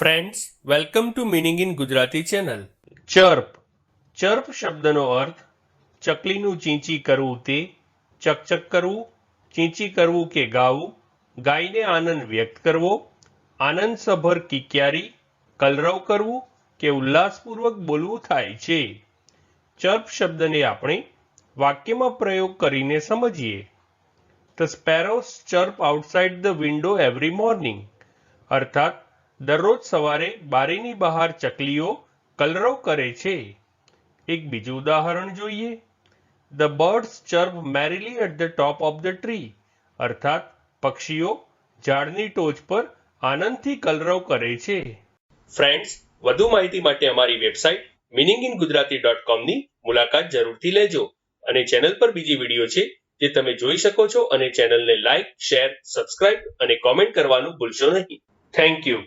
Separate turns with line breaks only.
Friends welcome to meaning in Gujarati channel chirp chirp શબ્દનો અર્થ ચકલીનું ચીંચી કરવું તે ચકચક કરવું ચીંચી કરવું કે ગાવું ગાયને આનંદ વ્યક્ત કરવો આનંદસભર કિકિયારી કલરવ કરવું કે ઉલ્લાસપૂર્વક બોલવું થાય છે ચર્પ શબ્દને આપણે વાક્યમાં પ્રયોગ કરીને સમજીએ the sparrows chirp outside the window every morning અર્થાત દરરોજ સવારે બારીની બહાર ચકલીઓ કલરવ કરે છે. એક બીજું ઉદાહરણ જોઈએ. The birds chirp merrily at the top of the tree અર્થાત, પક્ષીઓ ઝાડની ટોચ પર આનંદથી કલરવ કરે છે. ફ્રેન્ડ્સ વધુ માહિતી માટે અમારી website meaning in Gujarati dot કોમની મુલાકાત જરૂરથી લેજો અને ચેનલ પર બીજી વીડિયો છે જે તમે જોઈ શકો છો અને ચેનલને લાઇક શેર સબસ્ક્રાઇબ અને કોમેન્ટ કરવાનું ભૂલશો નહીં. Thank you